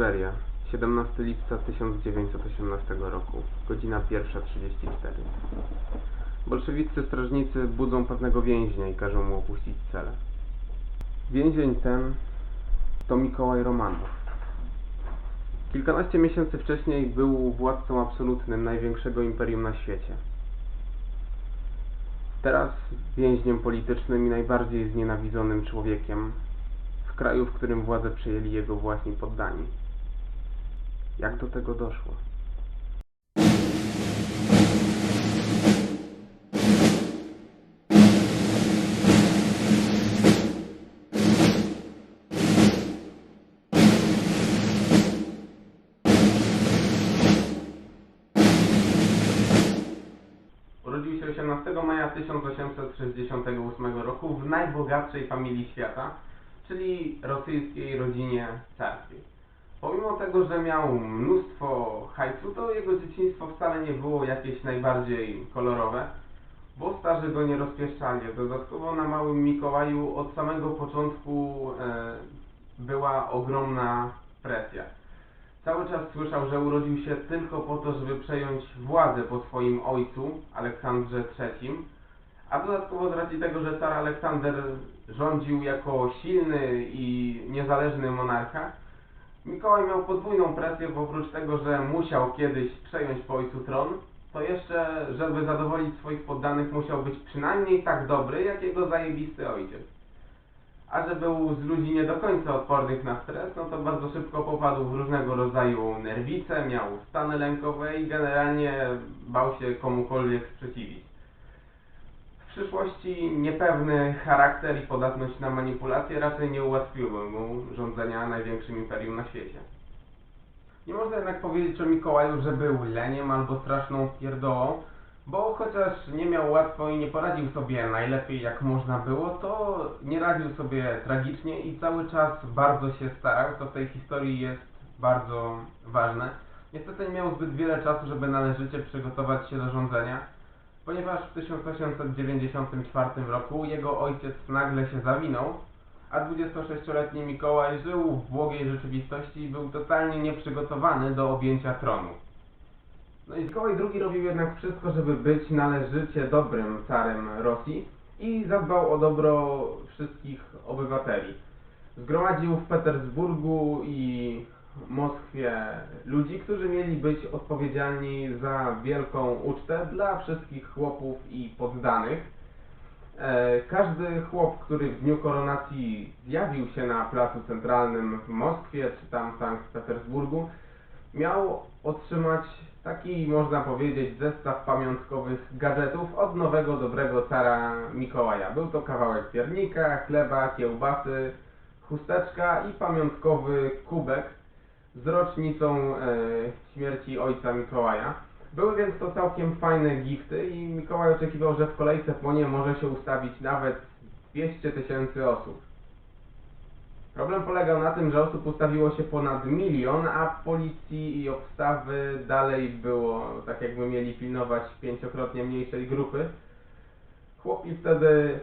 Syberia, 17 lipca 1918 roku, godzina 1.34. Bolszewicy strażnicy budzą pewnego więźnia i każą mu opuścić celę. Więzień ten to Mikołaj Romanow. Kilkanaście miesięcy wcześniej był władcą absolutnym największego imperium na świecie. Teraz więźniem politycznym i najbardziej znienawidzonym człowiekiem w kraju, w którym władzę przejęli jego własni poddani. Jak do tego doszło? Urodził się 18 maja 1868 roku w najbogatszej familii świata, czyli rosyjskiej rodzinie carskiej. Tego, że miał mnóstwo hajsu, to jego dzieciństwo wcale nie było jakieś najbardziej kolorowe, bo starzy go nie rozpieszczali. Dodatkowo na małym Mikołaju od samego początku e, była ogromna presja. Cały czas słyszał, że urodził się tylko po to, żeby przejąć władzę po swoim ojcu, Aleksandrze III, a dodatkowo z racji tego, że car Aleksander rządził jako silny i niezależny monarcha, Mikołaj miał podwójną presję, bo oprócz tego, że musiał kiedyś przejąć po ojcu tron, to jeszcze, żeby zadowolić swoich poddanych, musiał być przynajmniej tak dobry, jak jego zajebisty ojciec. A że był z ludzi nie do końca odpornych na stres, no to bardzo szybko popadł w różnego rodzaju nerwice, miał stany lękowe i generalnie bał się komukolwiek sprzeciwić. Przyszłości niepewny charakter i podatność na manipulacje raczej nie ułatwiły mu rządzenia największym imperium na świecie. Nie można jednak powiedzieć o Mikołaju, że był leniem albo straszną pierdołą, bo chociaż nie miał łatwo i nie poradził sobie najlepiej jak można było, to nie radził sobie tragicznie i cały czas bardzo się starał, co w tej historii jest bardzo ważne. Niestety nie miał zbyt wiele czasu, żeby należycie przygotować się do rządzenia, ponieważ w 1894 roku jego ojciec nagle się zawinął, a 26-letni Mikołaj żył w błogiej rzeczywistości i był totalnie nieprzygotowany do objęcia tronu. No i Mikołaj II robił jednak wszystko, żeby być należycie dobrym carem Rosji i zadbał o dobro wszystkich obywateli. Zgromadził w Petersburgu i Moskwie ludzi, którzy mieli być odpowiedzialni za wielką ucztę dla wszystkich chłopów i poddanych. E, Każdy chłop, który w dniu koronacji zjawił się na placu centralnym w Moskwie czy tam w Sankt Petersburgu, miał otrzymać taki, można powiedzieć, zestaw pamiątkowych gadżetów od nowego, dobrego cara Mikołaja. Był to kawałek piernika, chleba, kiełbasy, chusteczka i pamiątkowy kubek z rocznicą e, śmierci ojca Mikołaja. Były więc to całkiem fajne gifty i Mikołaj oczekiwał, że w kolejce po nie może się ustawić nawet 200 tysięcy osób. Problem polegał na tym, że osób ustawiło się ponad milion, a policji i obstawy dalej było, tak jakby mieli pilnować pięciokrotnie mniejszej grupy. Chłopi wtedy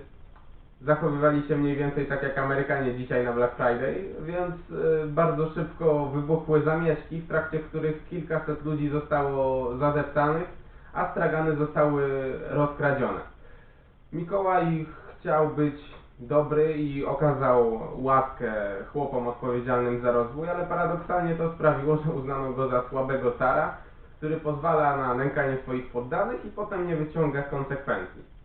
zachowywali się mniej więcej tak jak Amerykanie dzisiaj na Black Friday, więc y, bardzo szybko wybuchły zamieszki, w trakcie których kilkaset ludzi zostało zadeptanych, a stragany zostały rozkradzione. Mikołaj chciał być dobry i okazał łaskę chłopom odpowiedzialnym za rozwój, ale paradoksalnie to sprawiło, że uznano go za słabego cara, który pozwala na nękanie swoich poddanych i potem nie wyciąga konsekwencji.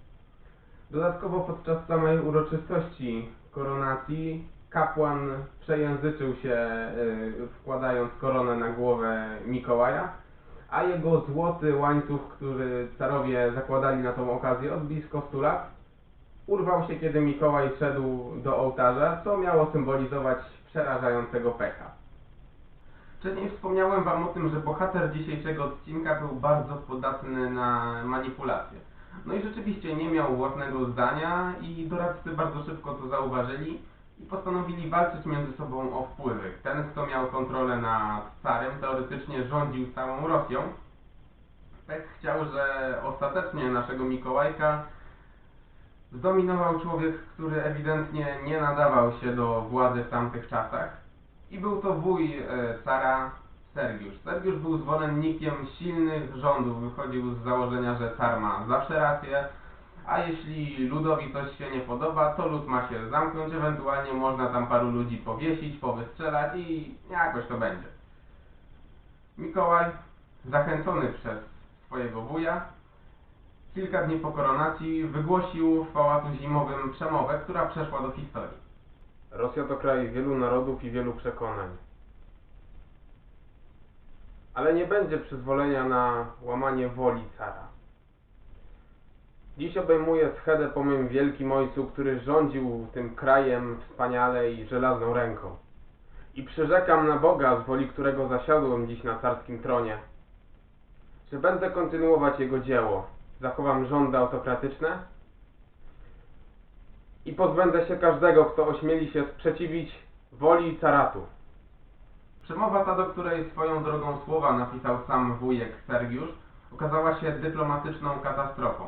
Dodatkowo podczas samej uroczystości koronacji kapłan przejęzyczył się y, wkładając koronę na głowę Mikołaja, a jego złoty łańcuch, który carowie zakładali na tą okazję od blisko 100 lat, urwał się, kiedy Mikołaj szedł do ołtarza, co miało symbolizować przerażającego pecha. Wcześniej wspomniałem Wam o tym, że bohater dzisiejszego odcinka był bardzo podatny na manipulacje. No i rzeczywiście nie miał własnego zdania i doradcy bardzo szybko to zauważyli i postanowili walczyć między sobą o wpływy. Ten, kto miał kontrolę nad carem, teoretycznie rządził całą Rosją. Pech chciał, że ostatecznie naszego Mikołajka zdominował człowiek, który ewidentnie nie nadawał się do władzy w tamtych czasach I był to wuj e, cara Sergiusz. Sergiusz był zwolennikiem silnych rządów, wychodził z założenia, że car ma zawsze rację, a jeśli ludowi coś się nie podoba, to lud ma się zamknąć, ewentualnie można tam paru ludzi powiesić, powystrzelać i jakoś to będzie. Mikołaj, zachęcony przez swojego wuja, kilka dni po koronacji wygłosił w Pałacu Zimowym przemowę, która przeszła do historii. Rosja to kraj wielu narodów i wielu przekonań. Ale nie będzie przyzwolenia na łamanie woli cara. Dziś obejmuję schedę po mym wielkim ojcu, który rządził tym krajem wspaniale i żelazną ręką. I przyrzekam na Boga, z woli którego zasiadłem dziś na carskim tronie, że będę kontynuować jego dzieło, zachowam rządy autokratyczne i pozbędę się każdego, kto ośmieli się sprzeciwić woli caratu. Przemowa ta, do której swoją drogą słowa napisał sam wujek Sergiusz, okazała się dyplomatyczną katastrofą.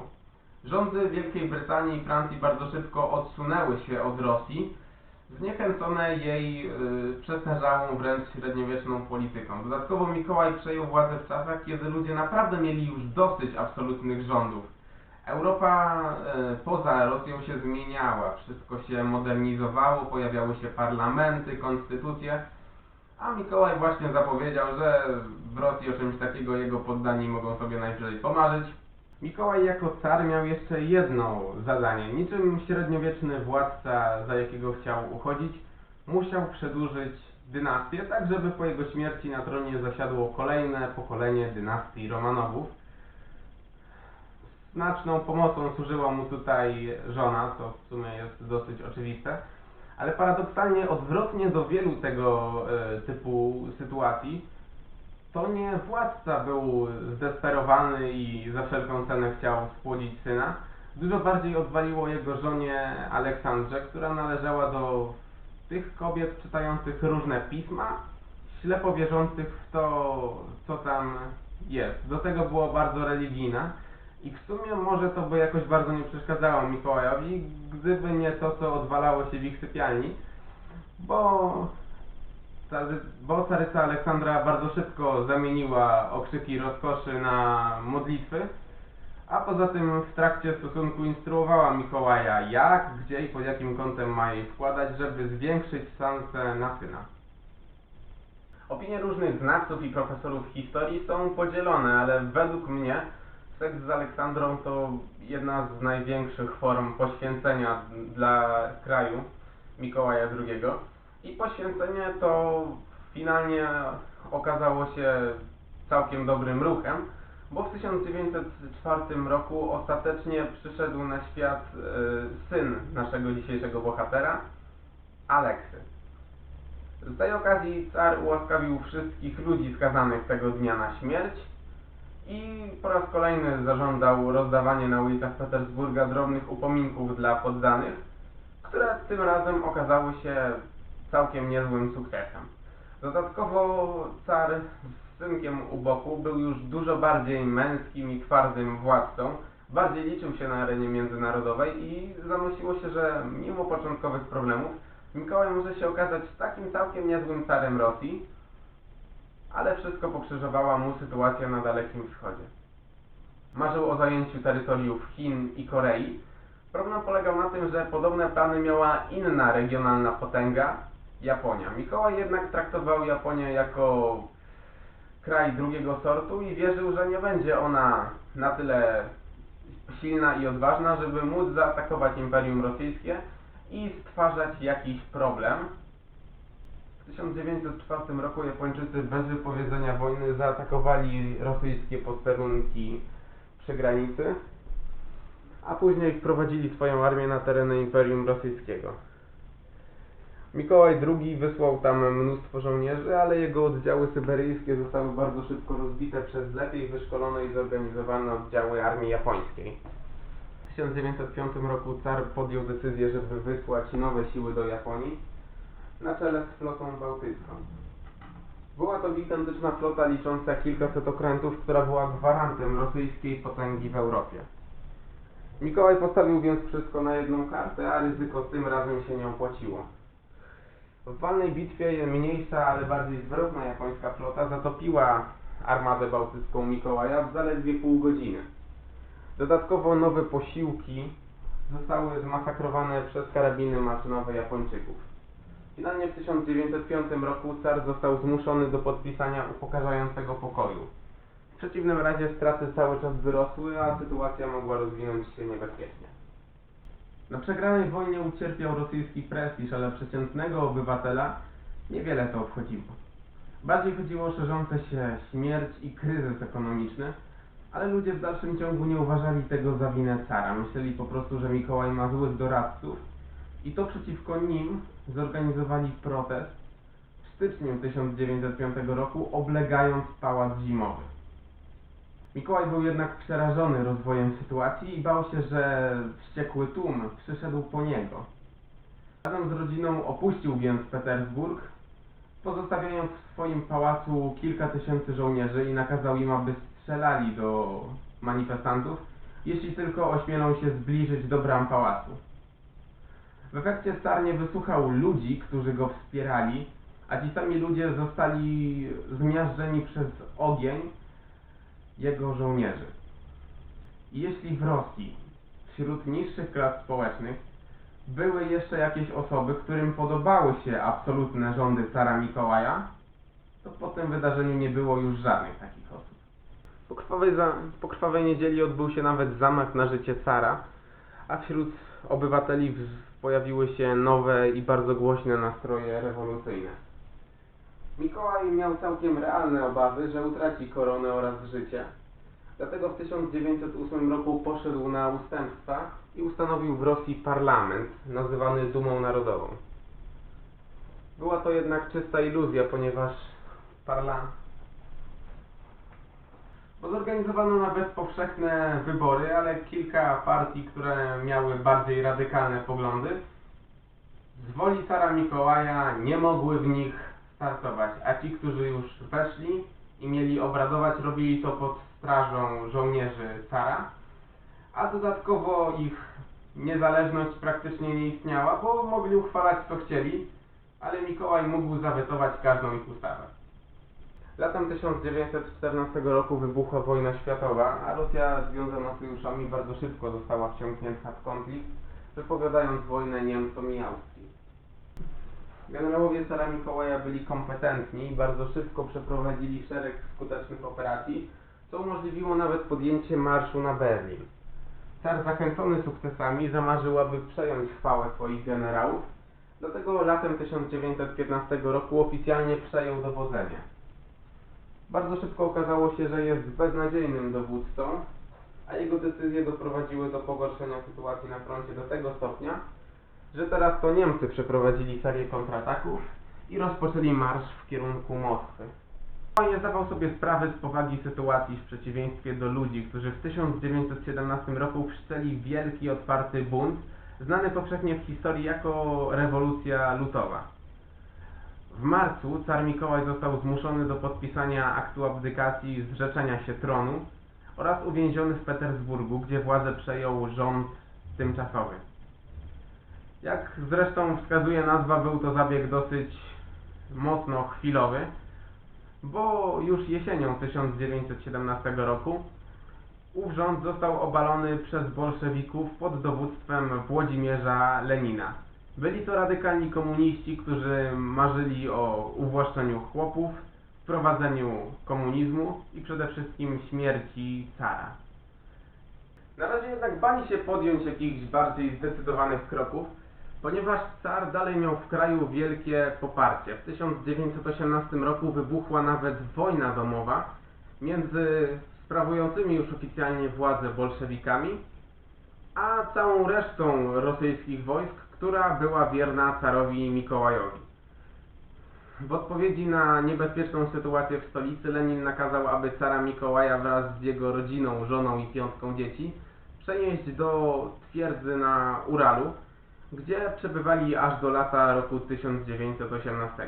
Rządy Wielkiej Brytanii i Francji bardzo szybko odsunęły się od Rosji, zniechęcone jej y, przestarzałą wręcz średniowieczną polityką. Dodatkowo Mikołaj przejął władzę w czasach, kiedy ludzie naprawdę mieli już dosyć absolutnych rządów. Europa y, poza Rosją się zmieniała, wszystko się modernizowało, pojawiały się parlamenty, konstytucje, a Mikołaj właśnie zapowiedział, że w Rosji o czymś takiego jego poddani mogą sobie najwyżej pomarzyć. Mikołaj jako car miał jeszcze jedno zadanie. Niczym średniowieczny władca, za jakiego chciał uchodzić, musiał przedłużyć dynastię, tak żeby po jego śmierci na tronie zasiadło kolejne pokolenie dynastii Romanowów. Znaczną pomocą służyła mu tutaj żona, co w sumie jest dosyć oczywiste. Ale paradoksalnie odwrotnie do wielu tego e, typu sytuacji, to nie władca był zdesperowany i za wszelką cenę chciał spłodzić syna. Dużo bardziej odwaliło jego żonie Aleksandrze, która należała do tych kobiet czytających różne pisma, ślepo wierzących w to, co tam jest. Do tego było bardzo religijna i w sumie może to by jakoś bardzo nie przeszkadzało Mikołajowi, gdyby nie to, co odwalało się w ich sypialni, bo bo caryca Aleksandra bardzo szybko zamieniła okrzyki rozkoszy na modlitwy, a poza tym w trakcie stosunku instruowała Mikołaja jak, gdzie i pod jakim kątem ma jej wkładać, żeby zwiększyć szansę na syna. Opinie różnych znawców i profesorów historii są podzielone, ale według mnie seks z Aleksandrą to jedna z największych form poświęcenia dla kraju Mikołaja II. I poświęcenie to finalnie okazało się całkiem dobrym ruchem, bo w 1904 roku ostatecznie przyszedł na świat e, syn naszego dzisiejszego bohatera, Aleksy. Z tej okazji car ułaskawił wszystkich ludzi skazanych tego dnia na śmierć i po raz kolejny zażądał rozdawanie na ulicach Petersburga drobnych upominków dla poddanych, które tym razem okazały się całkiem niezłym sukcesem. Dodatkowo car z synkiem u boku był już dużo bardziej męskim i twardym władcą, bardziej liczył się na arenie międzynarodowej i zanosiło się, że mimo początkowych problemów Mikołaj może się okazać takim całkiem niezłym carem Rosji, ale wszystko pokrzyżowała mu sytuacja na Dalekim Wschodzie. Marzył o zajęciu terytoriów Chin i Korei. Problem polegał na tym, że podobne plany miała inna regionalna potęga, Japonia. Mikołaj jednak traktował Japonię jako kraj drugiego sortu i wierzył, że nie będzie ona na tyle silna i odważna, żeby móc zaatakować Imperium Rosyjskie i stwarzać jakiś problem. W 1904 roku Japończycy bez wypowiedzenia wojny zaatakowali rosyjskie posterunki przy granicy, a później wprowadzili swoją armię na tereny Imperium Rosyjskiego. Mikołaj II wysłał tam mnóstwo żołnierzy, ale jego oddziały syberyjskie zostały bardzo szybko rozbite przez lepiej wyszkolone i zorganizowane oddziały armii japońskiej. W 1905 roku car podjął decyzję, żeby wysłać nowe siły do Japonii na czele z flotą bałtycką. Była to gigantyczna flota licząca kilkaset okrętów, która była gwarantem rosyjskiej potęgi w Europie. Mikołaj postawił więc wszystko na jedną kartę, a ryzyko tym razem się nie opłaciło. W walnej bitwie mniejsza, ale bardziej zwrotna japońska flota zatopiła armadę bałtycką Mikołaja w zaledwie pół godziny. Dodatkowo nowe posiłki zostały zmasakrowane przez karabiny maszynowe Japończyków. Finalnie w 1905 roku car został zmuszony do podpisania upokarzającego pokoju. W przeciwnym razie straty cały czas wyrosły, a sytuacja mogła rozwinąć się niebezpiecznie. Na przegranej wojnie ucierpiał rosyjski prestiż, ale przeciętnego obywatela niewiele to obchodziło. Bardziej chodziło o szerzące się śmierć i kryzys ekonomiczny, ale ludzie w dalszym ciągu nie uważali tego za winę cara. Myśleli po prostu, że Mikołaj ma złych doradców i to przeciwko nim zorganizowali protest w styczniu 1905 roku, oblegając pałac zimowy. Mikołaj był jednak przerażony rozwojem sytuacji i bał się, że wściekły tłum przyszedł po niego. Razem z rodziną opuścił więc Petersburg, pozostawiając w swoim pałacu kilka tysięcy żołnierzy i nakazał im, aby strzelali do manifestantów, jeśli tylko ośmielą się zbliżyć do bram pałacu. W efekcie car nie wysłuchał ludzi, którzy go wspierali, a ci sami ludzie zostali zmiażdżeni przez ogień jego żołnierzy. Jeśli w Rosji, wśród niższych klas społecznych, były jeszcze jakieś osoby, którym podobały się absolutne rządy cara Mikołaja, to po tym wydarzeniu nie było już żadnych takich osób. Po krwawej, za, po krwawej niedzieli odbył się nawet zamach na życie cara, a wśród obywateli w, pojawiły się nowe i bardzo głośne nastroje rewolucyjne. Mikołaj miał całkiem realne obawy, że utraci koronę oraz życie. Dlatego w 1908 roku poszedł na ustępstwa i ustanowił w Rosji parlament, nazywany Dumą Narodową. Była to jednak czysta iluzja, ponieważ parla... Zorganizowano nawet powszechne wybory, ale kilka partii, które miały bardziej radykalne poglądy, z woli cara Mikołaja nie mogły w nich startować, a ci, którzy już weszli i mieli obradować, robili to pod strażą żołnierzy cara, a dodatkowo ich niezależność praktycznie nie istniała, bo mogli uchwalać co chcieli, ale Mikołaj mógł zawetować każdą ich ustawę. Latem 1914 roku wybuchła wojna światowa, a Rosja związana sojuszami bardzo szybko została wciągnięta w konflikt, wypowiadając wojnę Niemcom i Austrii. Generałowie cara Mikołaja byli kompetentni i bardzo szybko przeprowadzili szereg skutecznych operacji, co umożliwiło nawet podjęcie marszu na Berlin. Car zachęcony sukcesami zamarzył, aby przejąć chwałę swoich generałów, dlatego latem 1915 roku oficjalnie przejął dowodzenie. Bardzo szybko okazało się, że jest beznadziejnym dowódcą, a jego decyzje doprowadziły do pogorszenia sytuacji na froncie do tego stopnia, że teraz to Niemcy przeprowadzili serię kontrataków i rozpoczęli marsz w kierunku Moskwy. Mikołaj nie zdawał sobie sprawy z powagi sytuacji w przeciwieństwie do ludzi, którzy w 1917 roku wszczęli wielki, otwarty bunt, znany powszechnie w historii jako rewolucja lutowa. W marcu car Mikołaj został zmuszony do podpisania aktu abdykacji zrzeczenia się tronu oraz uwięziony w Petersburgu, gdzie władzę przejął rząd tymczasowy. Jak zresztą wskazuje nazwa, był to zabieg dosyć mocno chwilowy, bo już jesienią 1917 roku ów rząd został obalony przez bolszewików pod dowództwem Włodzimierza Lenina. Byli to radykalni komuniści, którzy marzyli o uwłaszczeniu chłopów, wprowadzeniu komunizmu i przede wszystkim śmierci cara. Na razie jednak bali się podjąć jakichś bardziej zdecydowanych kroków, ponieważ car dalej miał w kraju wielkie poparcie. W 1918 roku wybuchła nawet wojna domowa między sprawującymi już oficjalnie władzę bolszewikami, a całą resztą rosyjskich wojsk, która była wierna carowi Mikołajowi. W odpowiedzi na niebezpieczną sytuację w stolicy Lenin nakazał, aby cara Mikołaja wraz z jego rodziną, żoną i piątką dzieci przenieść do twierdzy na Uralu, gdzie przebywali aż do lata roku 1918.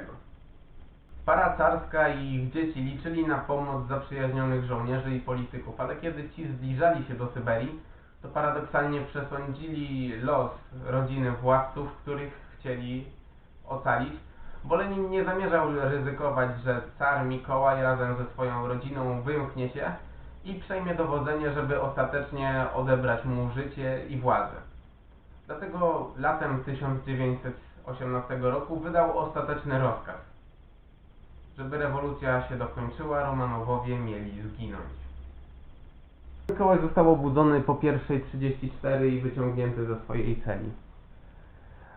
Para carska i ich dzieci liczyli na pomoc zaprzyjaźnionych żołnierzy i polityków, ale kiedy ci zbliżali się do Syberii, to paradoksalnie przesądzili los rodziny władców, których chcieli ocalić, Wolenin nie zamierzał ryzykować, że car Mikołaj razem ze swoją rodziną wymknie się i przejmie dowodzenie, żeby ostatecznie odebrać mu życie i władzę. Dlatego latem 1918 roku wydał ostateczny rozkaz. Żeby rewolucja się dokończyła, Romanowowie mieli zginąć. Mikołaj został obudzony po pierwszej 34 i wyciągnięty ze swojej celi.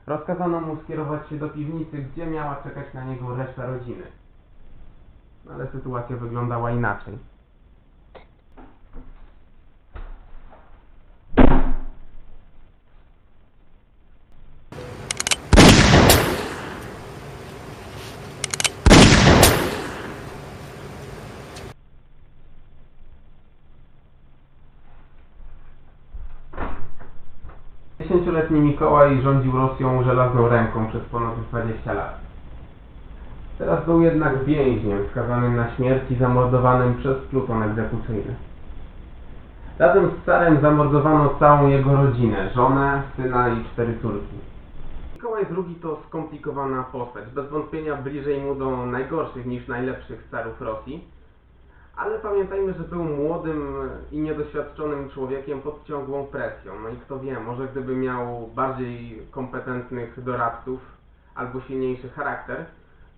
Rozkazano mu skierować się do piwnicy, gdzie miała czekać na niego reszta rodziny. Ale sytuacja wyglądała inaczej. Dziesięcioletni Mikołaj rządził Rosją żelazną ręką przez ponad 20 lat. Teraz był jednak więźniem skazanym na śmierć i zamordowanym przez pluton egzekucyjny. Razem z carem zamordowano całą jego rodzinę, żonę, syna i cztery córki. Mikołaj II to skomplikowana postać, bez wątpienia bliżej mu do najgorszych niż najlepszych carów Rosji, ale pamiętajmy, że był młodym i niedoświadczonym człowiekiem pod ciągłą presją. No i kto wie, może gdyby miał bardziej kompetentnych doradców albo silniejszy charakter,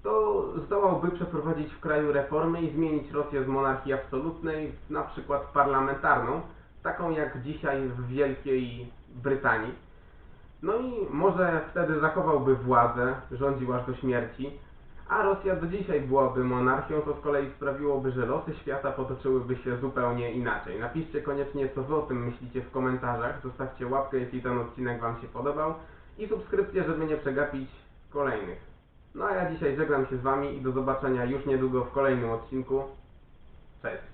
to zdołałby przeprowadzić w kraju reformy i zmienić Rosję z monarchii absolutnej na przykład parlamentarną, taką jak dzisiaj w Wielkiej Brytanii. No i może wtedy zachowałby władzę, rządził aż do śmierci, a Rosja do dzisiaj byłaby monarchią, to z kolei sprawiłoby, że losy świata potoczyłyby się zupełnie inaczej. Napiszcie koniecznie, co wy o tym myślicie w komentarzach, zostawcie łapkę, jeśli ten odcinek wam się podobał i subskrypcję, żeby nie przegapić kolejnych. No a ja dzisiaj żegnam się z wami i do zobaczenia już niedługo w kolejnym odcinku. Cześć!